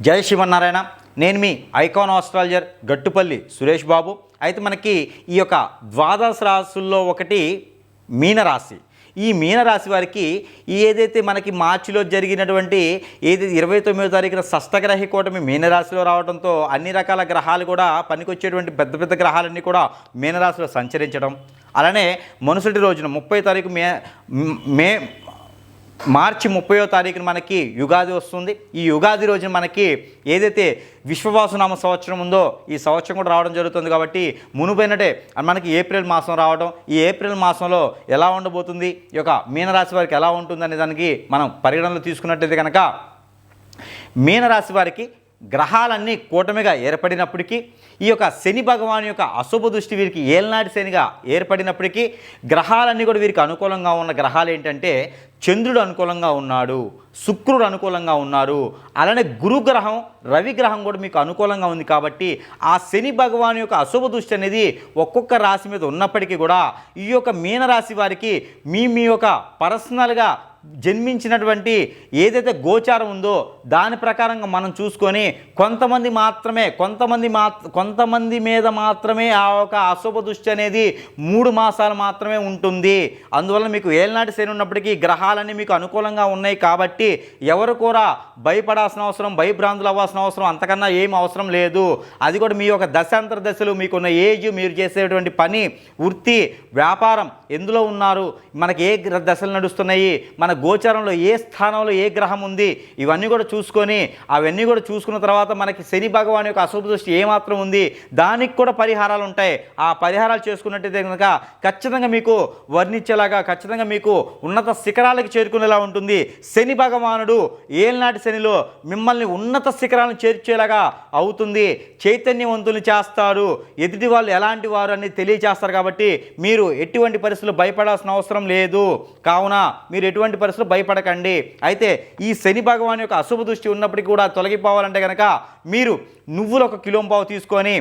జై శివనారాయణ నేను మీ ఐకాన్ ఆస్ట్రాలజర్ గట్టుపల్లి సురేష్ బాబు. అయితే మనకి ఈ యొక్క ద్వాదశ రాశుల్లో ఒకటి మీనరాశి. ఈ మీనరాశి వారికి ఏదైతే మనకి మార్చిలో జరిగినటువంటి ఏది ఇరవై తొమ్మిదో తారీఖున షష్టగ్రహి కూటమి మీనరాశిలో రావడంతో అన్ని రకాల గ్రహాలు కూడా పనికొచ్చేటువంటి పెద్ద పెద్ద గ్రహాలన్నీ కూడా మీనరాశిలో సంచరించడం. అలానే మరుసటి రోజున ముప్పై తారీఖు మే మే మార్చి ముప్పయో తారీఖున మనకి యుగాది వస్తుంది. ఈ యుగాది రోజున మనకి ఏదైతే విశ్వవాసునామ సంవత్సరం ఉందో ఈ సంవత్సరం కూడా రావడం జరుగుతుంది కాబట్టి మునుపైనటే మనకి ఏప్రిల్ మాసం రావడం. ఈ ఏప్రిల్ మాసంలో ఎలా ఉండబోతుంది? ఈ యొక్క మీనరాశి వారికి ఎలా ఉంటుంది అనే దానికి మనం పరిగణనలో తీసుకున్నట్టయితే కనుక మీనరాశి వారికి గ్రహాలన్నీ కూటమిగా ఏర్పడినప్పటికీ ఈ యొక్క శని భగవాన్ యొక్క అశుభ దృష్టి వీరికి ఏలనాటి శనిగా ఏర్పడినప్పటికీ గ్రహాలన్నీ కూడా వీరికి అనుకూలంగా ఉన్న గ్రహాలు ఏంటంటే చంద్రుడు అనుకూలంగా ఉన్నాడు శుక్రుడు అనుకూలంగా ఉన్నారు అలానే గురుగ్రహం రవిగ్రహం కూడా మీకు అనుకూలంగా ఉంది కాబట్టి ఆ శని భగవాన్ యొక్క అశుభ దృష్టి అనేది ఒక్కొక్క రాశి మీద ఉన్నప్పటికీ కూడా ఈ యొక్క మీనరాశి వారికి మీ మీ యొక్క పర్సనల్గా జన్మించినటువంటి ఏదైతే గోచారం ఉందో దాని ప్రకారంగా మనం చూసుకొని కొంతమంది మాత్రమే కొంతమంది మా కొంతమంది మీద మాత్రమే ఆ ఒక అశుభ దృష్టి అనేది మూడు మాసాలు మాత్రమే ఉంటుంది. అందువల్ల మీకు ఏలనాటి శని ఉన్నప్పటికీ గ్రహాలన్నీ మీకు అనుకూలంగా ఉన్నాయి కాబట్టి ఎవరు కూడా భయపడాల్సిన అవసరం భయభ్రాంతులు అవ్వాల్సిన అవసరం అంతకన్నా ఏం అవసరం లేదు. అది కూడా మీ యొక్క దశాంతర దశలు మీకున్న ఏజ్ మీరు చేసేటువంటి పని వృత్తి వ్యాపారం ఎందులో ఉన్నారు మనకి ఏ దశలు నడుస్తున్నాయి మన గోచారంలో ఏ స్థానంలో ఏ గ్రహం ఉంది ఇవన్నీ కూడా చూసుకొని అవన్నీ కూడా చూసుకున్న తర్వాత మనకి శని భగవాన్ యొక్క అశుభ దృష్టి ఏమాత్రం ఉంది దానికి కూడా పరిహారాలు ఉంటాయి. ఆ పరిహారాలు చేసుకున్నట్టయితే కనుక ఖచ్చితంగా మీకు వర్ణించేలాగా ఖచ్చితంగా మీకు ఉన్నత శిఖరాలకు చేరుకునేలా ఉంటుంది. శని భగవానుడు ఏలనాటి శనిలో మిమ్మల్ని ఉన్నత శిఖరాలను చేర్చేలాగా అవుతుంది. చైతన్యవంతులు చేస్తారు ఎదుటి వాళ్ళు ఎలాంటి వారు అని తెలియచేస్తారు కాబట్టి మీరు ఎటువంటి పరిస్థితులు భయపడాల్సిన అవసరం లేదు. కావున మీరు ఎటువంటి పరిస్థితులు భయపడకండి. అయితే ఈ శని భగవాన్ యొక్క అశుభ దృష్టి ఉన్నప్పటికీ కూడా తొలగిపోవాలంటే కనుక మీరు నువ్వులు ఒక కిలో పావు తీసుకొని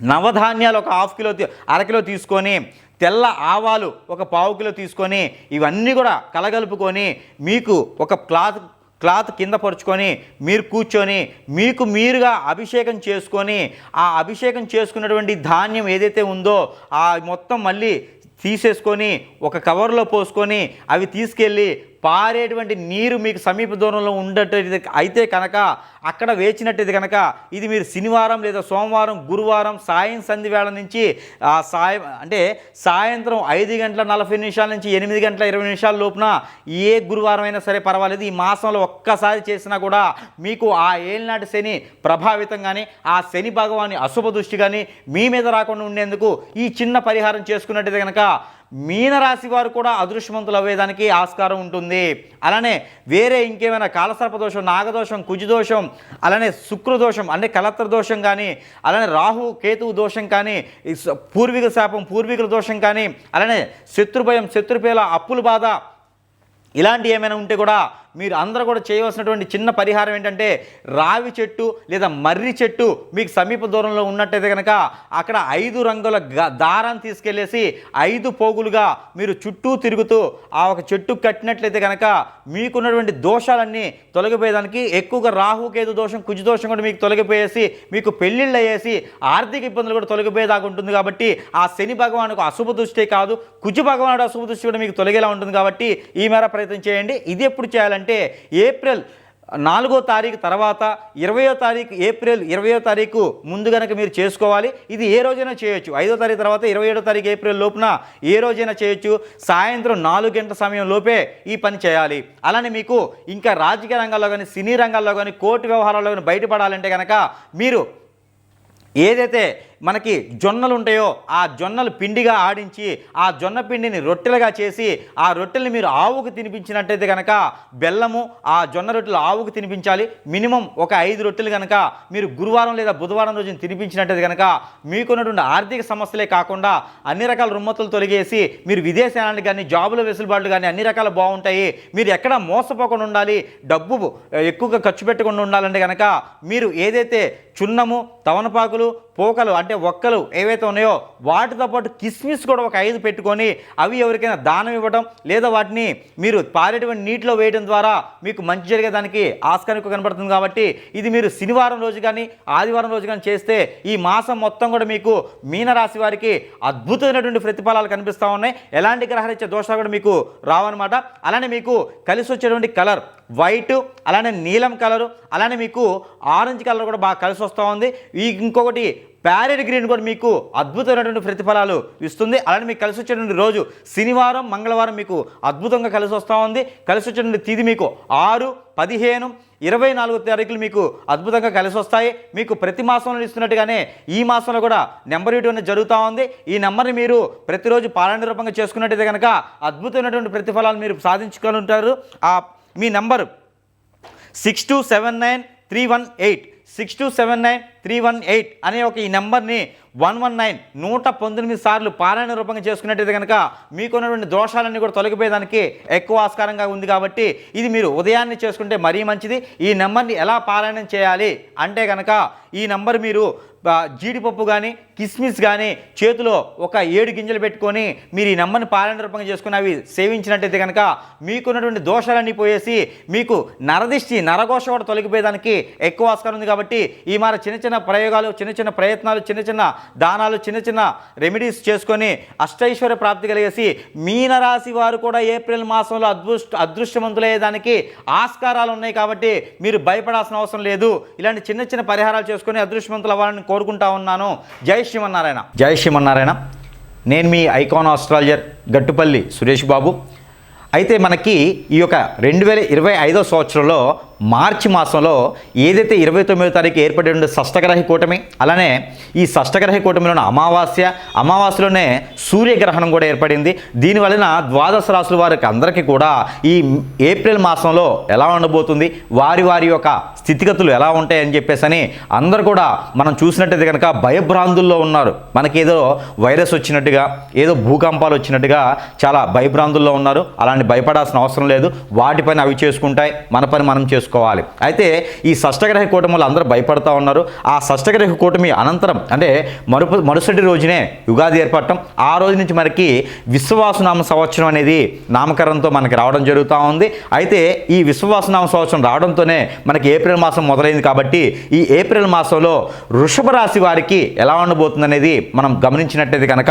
నవధాన్యాలు ఒక హాఫ్ కిలో అరకిలో తీసుకొని తెల్ల ఆవాలు ఒక పావు కిలో తీసుకొని ఇవన్నీ కూడా కలగలుపుకొని మీకు ఒక క్లాత్ క్లాత్ కింద పరుచుకొని మీరు కూర్చొని మీకు మీరుగా అభిషేకం చేసుకొని ఆ అభిషేకం చేసుకున్నటువంటి ధాన్యం ఏదైతే ఉందో ఆ మొత్తం మళ్ళీ తీసేసుకొని ఒక కవర్లో పోసుకొని అవి తీసుకెళ్ళి పారేటువంటి నీరు మీకు సమీప దూరంలో ఉండేటది అయితే కనుక అక్కడ వేచినట్టయితే కనుక ఇది మీరు శనివారం లేదా సోమవారం గురువారం సాయం సంధి వేళ నుంచి సాయం అంటే సాయంత్రం ఐదు గంటల నలభై నిమిషాల నుంచి ఎనిమిది గంటల ఇరవై నిమిషాల లోపున ఏ గురువారం అయినా సరే పర్వాలేదు. ఈ మాసంలో ఒక్కసారి చేసినా కూడా మీకు ఆ ఏలినాటి శని ప్రభావితం కానీ ఆ శని భగవాని అశుభ దృష్టి కానీ మీ మీద రాకుండా ఉండేందుకు ఈ చిన్న పరిహారం చేసుకున్నట్టయితే కనుక మీనరాశి వారు కూడా అదృష్టవంతులు అవ్వేదానికి ఆస్కారం ఉంటుంది. అలానే వేరే ఇంకేమైనా కాలసర్పదోషం నాగదోషం కుజదోషం అలానే శుక్రదోషం అంటే కలత్ర దోషం కానీ అలానే రాహు కేతువు దోషం కానీ ఈ పూర్వీకుల శాపం పూర్వీకుల దోషం కానీ అలానే శత్రుభయం శత్రుపేల అప్పుల బాధ ఇలాంటి ఏమైనా ఉంటే కూడా మీరు అందరూ కూడా చేయవలసినటువంటి చిన్న పరిహారం ఏంటంటే రావి చెట్టు లేదా మర్రి చెట్టు మీకు సమీప దూరంలో ఉన్నట్టయితే కనుక అక్కడ ఐదు రంగుల గ- దారాన్ని తీసుకెళ్ళేసి ఐదు పోగులుగా మీరు చుట్టూ తిరుగుతూ ఆ ఒక చెట్టు కట్టినట్లయితే కనుక మీకున్నటువంటి దోషాలన్నీ తొలగిపోయేదానికి ఎక్కువగా రాహుకేతు దోషం కుజు దోషం కూడా మీకు తొలగిపోయేసి మీకు పెళ్ళిళ్ళు అయ్యేసి ఆర్థిక ఇబ్బందులు కూడా తొలగిపోయేదాకా ఉంటుంది కాబట్టి ఆ శని భగవానుకు అశుభ దృష్టి కాదు. కుజు భగవానుడు అశుభ దృష్టి కూడా మీకు తొలగేలా ఉంటుంది కాబట్టి ఈ మేర ప్రయత్నం చేయండి. ఇది ఎప్పుడు చేయాలంటే అంటే ఏప్రిల్ నాలుగో తారీఖు తర్వాత ఇరవయో తారీఖు ఏప్రిల్ ఇరవయో తారీఖు ముందు కనుక మీరు చేసుకోవాలి. ఇది ఏ రోజైనా చేయొచ్చు. ఐదో తారీఖు తర్వాత ఇరవై ఏడో తారీఖు ఏప్రిల్ లోపున ఏ రోజైనా చేయొచ్చు. సాయంత్రం నాలుగు గంటల సమయం లోపే ఈ పని చేయాలి. అలానే మీకు ఇంకా రాజకీయ రంగాల్లో కానీ సినీ రంగాల్లో కానీ కోర్టు వ్యవహారాల్లో కానీ బయటపడాలంటే కనుక మీరు ఏదైతే మనకి జొన్నలు ఉంటాయో ఆ జొన్నలు పిండిగా ఆడించి ఆ జొన్న పిండిని రొట్టెలుగా చేసి ఆ రొట్టెలు మీరు ఆవుకు తినిపించినట్టయితే కనుక బెల్లము ఆ జొన్న రొట్టెలు ఆవుకు తినిపించాలి. మినిమం ఒక ఐదు రొట్టెలు కనుక మీరు గురువారం లేదా బుధవారం రోజున తినిపించినట్టయితే కనుక మీకున్నటువంటి ఆర్థిక సమస్యలే కాకుండా అన్ని రకాల రుమ్మతులు తొలగేసి మీరు విదేశాలకు కానీ జాబుల వెసులుబాట్లు కానీ అన్ని రకాలు బాగుంటాయి. మీరు ఎక్కడ మోసపోకుండా ఉండాలి. డబ్బు ఎక్కువగా ఖర్చు పెట్టకుండా ఉండాలంటే కనుక మీరు ఏదైతే చున్నము తవనపాకులు పోకలు అంటే ఒక్కలు ఏవైతే ఉన్నాయో వాటితో పాటు కిస్మిస్ కూడా ఒక ఐదు పెట్టుకొని అవి ఎవరికైనా దానం ఇవ్వడం లేదా వాటిని మీరు పారేటువంటి నీటిలో వేయడం ద్వారా మీకు మంచి జరిగేదానికి ఆస్కారం ఎక్కువ కనబడుతుంది కాబట్టి ఇది మీరు శనివారం రోజు కానీ ఆదివారం రోజు కానీ చేస్తే ఈ మాసం మొత్తం కూడా మీకు మీనరాశి వారికి అద్భుతమైనటువంటి ప్రతిఫలాలు కనిపిస్తూ ఉన్నాయి. ఎలాంటి గ్రహరీత్య దోషాలు కూడా మీకు రావన్నమాట. అలానే మీకు కలిసి వచ్చేటువంటి కలర్ వైట్ అలానే నీలం కలరు అలానే మీకు ఆరెంజ్ కలర్ కూడా బాగా కలిసి వస్తూ ఉంది. ఈ ఇంకొకటి ప్యారెట్ గ్రీన్ కూడా మీకు అద్భుతమైనటువంటి ప్రతిఫలాలు ఇస్తుంది. అలానే మీకు కలిసి వచ్చేటువంటి రోజు శనివారం మంగళవారం మీకు అద్భుతంగా కలిసి వస్తూ ఉంది. కలిసి వచ్చేటువంటి తిది మీకు ఆరు పదిహేను ఇరవై నాలుగు తారీఖులు మీకు అద్భుతంగా కలిసి వస్తాయి. మీకు ప్రతి మాసంలో ఇస్తున్నట్టుగానే ఈ మాసంలో కూడా నెంబర్ ఇటు అనేది జరుగుతూ ఉంది. ఈ నెంబర్ని మీరు ప్రతిరోజు పాలన రూపంగా చేసుకున్నట్టయితే కనుక అద్భుతమైనటువంటి ప్రతిఫలాలు మీరు సాధించుకుంటారు ఆ మీ number. Six two seven nine three one eight. Six two seven nine three one eight అనే ఒక ఈ నెంబర్ని వన్ వన్ నైన్ నూట పంతొమ్మిది సార్లు పారాయణ రూపంగా చేసుకున్నట్టయితే కనుక మీకున్నటువంటి దోషాలన్నీ కూడా తొలగిపోయేదానికి ఎక్కువ ఆస్కారంగా ఉంది కాబట్టి ఇది మీరు ఉదయాన్నే చేసుకుంటే మరీ మంచిది. ఈ నెంబర్ని ఎలా పారాయణం చేయాలి అంటే కనుక ఈ నెంబర్ మీరు జీడిపప్పు కానీ కిస్మిస్ కానీ చేతిలో ఒక ఏడు గింజలు పెట్టుకొని మీరు ఈ నెంబర్ని పాలన రూపంగా చేసుకుని అవి సేవించినట్టయితే కనుక మీకున్నటువంటి దోషాలన్నీ పోయేసి మీకు నరదిష్టి నరఘోష కూడా తొలగిపోయేదానికి ఎక్కువ ఆస్కారం ఉంది కాబట్టి ఈ మార చిన్న చిన్న ప్రయోగాలు చిన్న చిన్న ప్రయత్నాలు చిన్న చిన్న దానాలు చిన్న చిన్న రెమెడీస్ చేసుకొని అష్టైశ్వర్య ప్రాప్తి కలిగేసి మీనరాశి వారు కూడా ఏప్రిల్ మాసంలో అదృష్ట అదృష్టవంతులయ్యేదానికి ఆస్కారాలు ఉన్నాయి కాబట్టి మీరు భయపడాల్సిన అవసరం లేదు. ఇలాంటి చిన్న చిన్న పరిహారాలు చేసుకొని అదృష్టవంతులు అవ్వాలని కోరుకుంటా ఉన్నాను. జై శ్రీమన్నారాయణ. జై శ్రీమన్నారాయణ. నేను మీ ఐకాన్ ఆస్ట్రాలజర్ గట్టుపల్లి సురేష్ బాబు. అయితే మనకి ఈ యొక్క రెండు వేల ఇరవై ఐదో సంవత్సరంలో మార్చి మాసంలో ఏదైతే ఇరవై తొమ్మిదో తారీఖు ఏర్పడి ఉండే షష్టగ్రహి కూటమి అలానే ఈ షష్టగ్రహ కూటమిలోని అమావాస్య అమావాస్యలోనే సూర్యగ్రహణం కూడా ఏర్పడింది. దీనివలన ద్వాదశ రాశుల వారికి అందరికీ కూడా ఈ ఏప్రిల్ మాసంలో ఎలా ఉండబోతుంది వారి వారి యొక్క స్థితిగతులు ఎలా ఉంటాయని చెప్పేసి అని అందరు కూడా మనం చూసినట్టయితే కనుక భయభ్రాంతుల్లో ఉన్నారు. మనకేదో వైరస్ వచ్చినట్టుగా ఏదో భూకంపాలు వచ్చినట్టుగా చాలా భయభ్రాంతుల్లో ఉన్నారు. అలాంటి భయపడాల్సిన అవసరం లేదు. వాటి పని అవి చేసుకుంటాయి. మన పని మనం చేసుకుంటాం. చేసుకోవాలి అయితే ఈ షష్టగ్రహ కూటమిలో అందరూ భయపడతా ఉన్నారు. ఆ షష్టగ్రహ కూటమి అనంతరం అంటే మరుపు మరుసటి రోజునే యుగాది ఏర్పడటం. ఆ రోజు నుంచి మనకి విశ్వవాసనామ సంవత్సరం అనేది నామకరణంతో మనకి రావడం జరుగుతూ ఉంది. అయితే ఈ విశ్వవాసనామ సంవత్సరం రావడంతోనే మనకి ఏప్రిల్ మాసం మొదలైంది కాబట్టి ఈ ఏప్రిల్ మాసంలో వృషభ రాశి వారికి ఎలా ఉండబోతుంది అనేది మనం గమనించినట్టయితే కనుక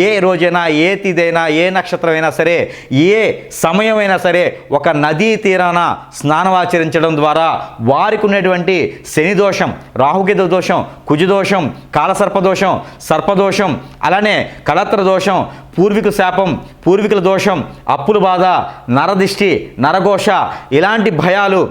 ఏ రోజైనా ఏ తిదైనా ఏ నక్షత్రమైనా సరే ఏ సమయమైనా సరే ఒక నదీ తీరాన స్నానమాచరించడం ద్వారా వారికి ఉన్నటువంటి శని దోషం రాహుకేతు దోషం కుజదోషం కాలసర్పదోషం సర్పదోషం అలానే కళత్ర దోషం పూర్వీకుల శాపం పూర్వీకుల దోషం అప్పుల బాధ నరదిష్టి నరఘోష ఇలాంటి భయాలు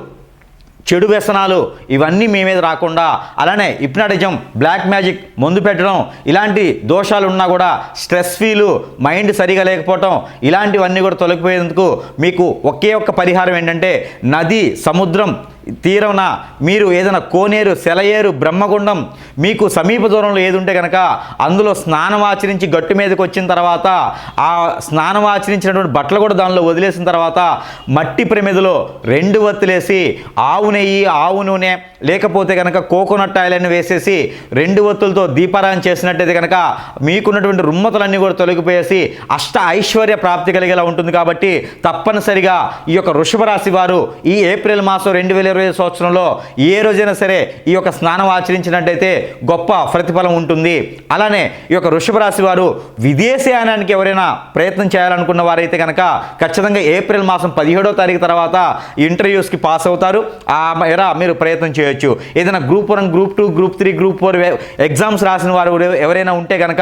చెడు వ్యసనాలు ఇవన్నీ మీ మీద రాకుండా అలానే హిప్నాటిజం బ్లాక్ మ్యాజిక్ మందు పెట్టడం ఇలాంటి దోషాలు ఉన్నా కూడా స్ట్రెస్ ఫీలు మైండ్ సరిగా లేకపోవటం ఇలాంటివన్నీ కూడా తొలగిపోయేందుకు మీకు ఒకే ఒక్క పరిహారం ఏంటంటే నది సముద్రం తీరమున మీరు ఏదైనా కోనేరు సెలయేరు బ్రహ్మగుండం మీకు సమీప దూరంలో ఏది ఉంటే కనుక అందులో స్నానం ఆచరించి గట్టు మీదకి వచ్చిన తర్వాత ఆ స్నానం ఆచరించినటువంటి బట్టలు కూడా దానిలో వదిలేసిన తర్వాత మట్టి ప్రమిదలో రెండు వత్తులేసి ఆవు నెయ్యి ఆవు నూనె లేకపోతే కనుక కోకోనట్ ఆయిల్ అని వేసేసి రెండు వత్తులతో దీపారాయణ చేసినట్టయితే కనుక మీకున్నటువంటి రుమ్మతులన్నీ కూడా తొలగిపోయేసి అష్ట ఐశ్వర్య ప్రాప్తి కలిగేలా ఉంటుంది కాబట్టి తప్పనిసరిగా ఈ యొక్క వృషభ రాశి వారు ఈ ఏప్రిల్ మాసం రెండు వేల ఇరవై సంవత్సరంలో ఏ రోజైనా సరే ఈ యొక్క స్నానం ఆచరించినట్టయితే గొప్ప ప్రతిఫలం ఉంటుంది. అలానే ఈ యొక్క వృషభ రాశి వారు విదేశయానానికి ఎవరైనా ప్రయత్నం చేయాలనుకున్న వారైతే కనుక ఖచ్చితంగా ఏప్రిల్ మాసం పదిహేడో తారీఖు తర్వాత ఇంటర్వ్యూస్కి పాస్ అవుతారు. ఆ ఎరా మీరు ప్రయత్నం చేయొచ్చు. ఏదైనా group one group two group three group four exams రాసిన వారు ఎవరైనా ఉంటే కనుక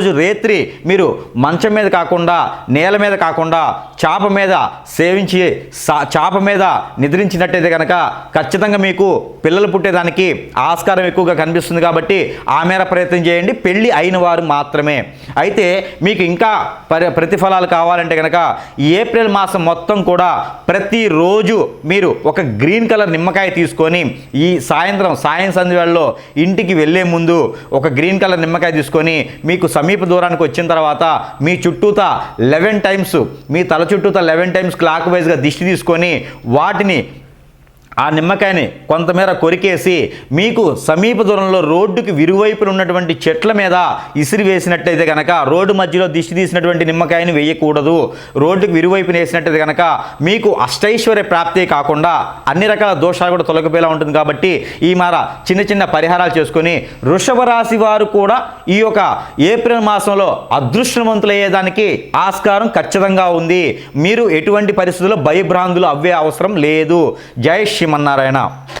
రోజు రేత్రి మీరు మంచం మీద కాకుండా నేల మీద కాకుండా చాప మీద సేవించి సా- చాప మీద నిద్రించినట్టయితే కనుక ఖచ్చితంగా మీకు పిల్లలు పుట్టేదానికి ఆస్కారం ఎక్కువగా కనిపిస్తుంది కాబట్టి ఆ మేర ప్రయత్నం చేయండి. పెళ్ళి అయిన వారు మాత్రమే. అయితే మీకు ఇంకా ప్రతిఫలాలు కావాలంటే కనుక ఏప్రిల్ మాసం మొత్తం కూడా ప్రతిరోజు మీరు ఒక గ్రీన్ కలర్ నిమ్మకాయ తీసుకొని ఈ సాయంత్రం సాయం సంధ్యలో ఇంటికి వెళ్ళే ముందు ఒక గ్రీన్ కలర్ నిమ్మకాయ తీసుకొని మీకు సమీప దూరానికి వచ్చిన తర్వాత మీ చుట్టూత లెవెన్ టైమ్స్ మీ తల చుట్టూత లెవెన్ టైమ్స్ క్లాక్ వైజ్గా దిష్టి తీసుకొని వాటిని ఆ నిమ్మకాయని కొంతమేర కొరికేసి మీకు సమీప దూరంలో రోడ్డుకి విరువైపున ఉన్నటువంటి చెట్ల మీద ఇసిరి వేసినట్టయితే కనుక రోడ్డు మధ్యలో దిష్టి తీసినటువంటి నిమ్మకాయని వేయకూడదు. రోడ్డుకి విరువైపున వేసినట్టయితే కనుక మీకు అష్టైశ్వర్య ప్రాప్తి కాకుండా అన్ని రకాల దోషాలు కూడా తొలగిపోయేలా ఉంటుంది కాబట్టి ఈ మార చిన్న చిన్న పరిహారాలు చేసుకొని వృషభ రాశి వారు కూడా ఈ యొక్క ఏప్రిల్ మాసంలో అదృష్టవంతులయ్యేదానికి ఆస్కారం ఖచ్చితంగా ఉంది. మీరు ఎటువంటి పరిస్థితుల్లో భయభ్రాంతులు అవ్వే అవసరం లేదు. జై శ్రీమన్నారాయణ